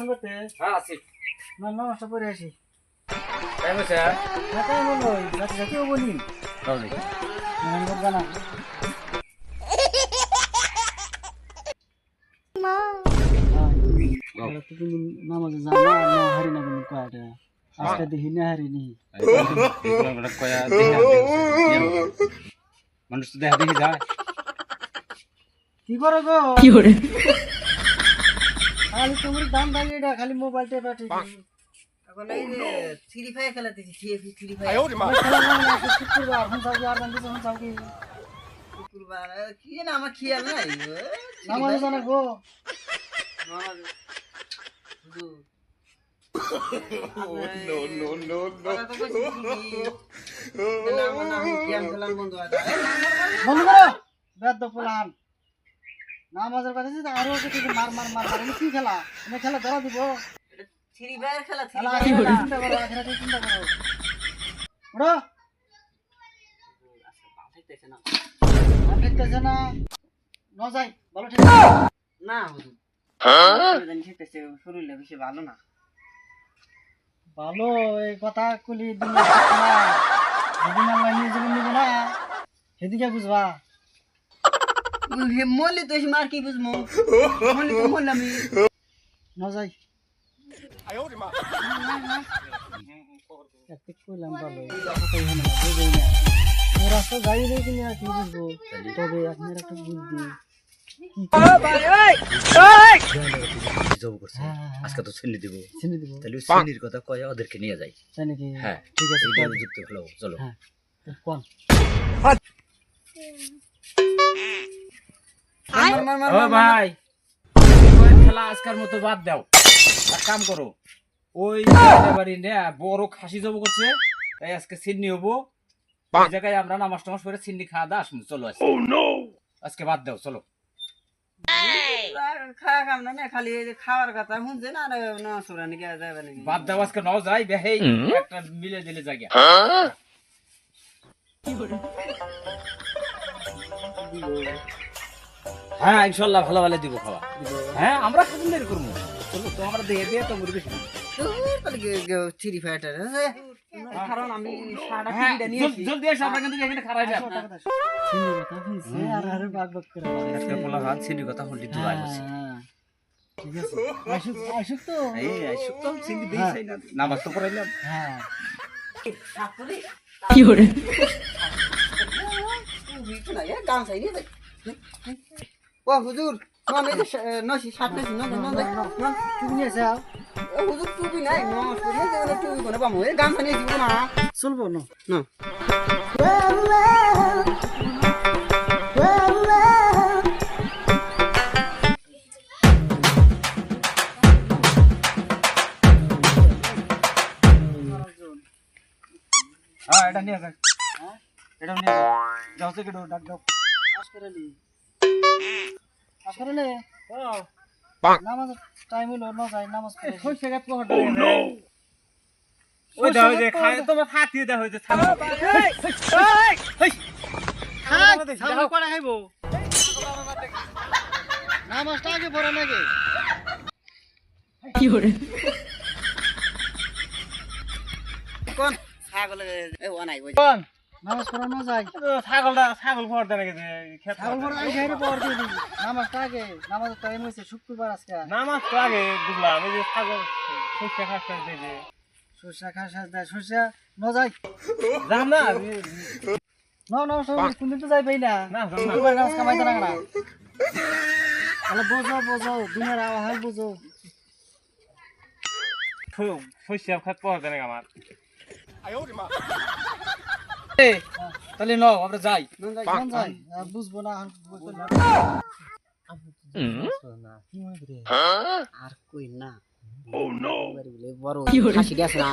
আসল করতে হ্যাঁ আছি। না নমস্কার করে আসি তাই বলছে না তাই বলল যাতে যাতে ও বলি তাহলে মনে করবে না হ্যাঁ। নামাজে যাও না না হারি না কিন্তু কয়টা। আজকে দেখি না হারি নি। মানুষ তো দেখা দেখি যায়। কি করে গো? কি করে? খালি তোমার দাম দাঁড়িয়ে এটা খালি মোবাইল টেপা ঠিক এখন এই যে থ্রি ফায়ার খেলাতেছি থ্রি থ্রি ফায়ার শুক্রবার এখন যাও আর বান্ধব এখন যাও কি শুক্রবার কি না আমার খেয়াল নাই নামাজে জানা গো। নামাজ- no, no, no, বন্ধু করো পোলান নামাজের কথা আছে আরও কিছু মার মার মার মার কি খেলা এনে খেলা ধরা দিব এটা থ্রি ফায়ার খেলা থ্রি খেলা ফায়ার আখিরাতে চিন্তা করো আখিরাতে চিন্তা করো ওড়ো থাকতেছে না দেখতেছে না ন যাই ভালো ঠিক না হুজুর জানি থাকতেছে শরীরটা বেশি ভালো না ভালো এই কথা কলি দিন না নিয়ে না সেদিকে বুঝবা হে মরলে তো মার কি বুঝব মরলে তো মরলাম ন যাই রাস্তা গাড়ি নেই কিনে আর কি বুঝব তবে আপনার একটা বুদ্ধি। আজকে তো শ্রেণি দিব তাহলে শ্রেণির কথা কয়ে ওদেরকে নিয়ে যাই হ্যাঁ ঠিক আছে। যুক্তি ভালো চলো কোন ও ভাই। খেলা আজকের মতো বাদ দাও। এক কাম করো। ওই বাড়ি নে বড় খাসি জব করছে তাই আজকে হব। ওই জায়গায় আমরা নামাজ টামাজ করে খাওয়া চলো আজকে। আজকে বাদ দাও চলো। খাওয়া কাম না না খালি খাওয়ার কথা শুনছে না বাদ দাও আজকে ন যাই বেহেই একটা মিলে দিলে জায়গা। হ্যাঁ ইনশাল্লাহ ভালো ভালো দিব খাওয়া। হ্যাঁ আমরা পছন্দের করব চলো তো আমরা দেখে দিয়ে তো মুরগি থ্রি ফায়ারটা কারণ আমি সারা হ্যাঁ নিয়ে জল- জলদি এসো আমরা কিন্তু এখানে খারাই যাব। চিনি কথা হইছে আর আর বাগ বাগ করে আজকে বলা কথা হলি হ্যাঁ, ঠিক আছে। আসুক আসুক তো। এই আইসুক তো সিন্নি দিই না নামাজ তো পড়াইলাম হ্যাঁ। কি গান চাই ও হুজুর নন এই নশি সাত নশি নন নন নন তুমি নিয়ে যাও ও হুজুর টুপি নাই নস করে যে টুপি করে পামু এই গান চাই নিয়ে না চলবো না। না। হ্যাঁ এটা নিয়ে এটা নিয়ে যাক যাও থেকে ডাক দাও। আসকারালি নামাজ টাইম হলো না যাই নামাজ পড়ে ওই জায়গা তো হঠাৎ ওই দাও যে খায় তোমার ফাটিয়ে দাও যে ছাড়ো। সামনে করে খাইবো? নামাজটা আগে পড়ে নাকি কি করে কোন? ছাগল এ ও কোন? নামাজ পড়া না যায় ছাগলটা ছাগল দেয় নাকি খেত ছাগল পড়া আগে খাইরে পড় দিয়ে দিবি। নামাজটা আগে নামাজের টাইম হয়েছে শুক্রবার আজকে। নামাজ তো আগে বুঝলাম এই যে ছাগল সরষে খাস করে দিয়ে যে। সরষা খাসা দেয় সরষা ন যাই। যাম না ন ন কোনদিন তো যাই পাই না না। শুক্রবার নামাজ কামাইতে না না তাহলে বোঝো বোঝো দিনের আবহাওয়া বোঝো সরষে খাত পড়া দেয় নাকি আমার? তাহলে ন আমরা যাই বুঝব না আর কই না বড় কি করে? খাসিটা আছে না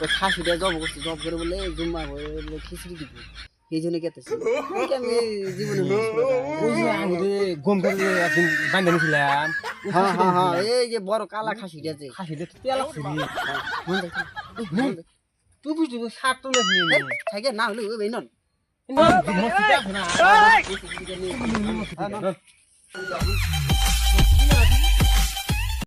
ওই খাসিটা জব করছে জব করে বলে জুম্মা বলে খিচড়ি দিব এই জন্য কেতেছি আমি জীবনে নোস করে খাই। ওই যে আগে গম করে একদিন বান্ধে নিয়েছিলাম হ্যাঁ হ্যাঁ হ্যাঁ এই যে বড় কালা খাসি দেখতে তেল তুই বুঝলি সাত তো থাকে না হলে ওই নন না নন।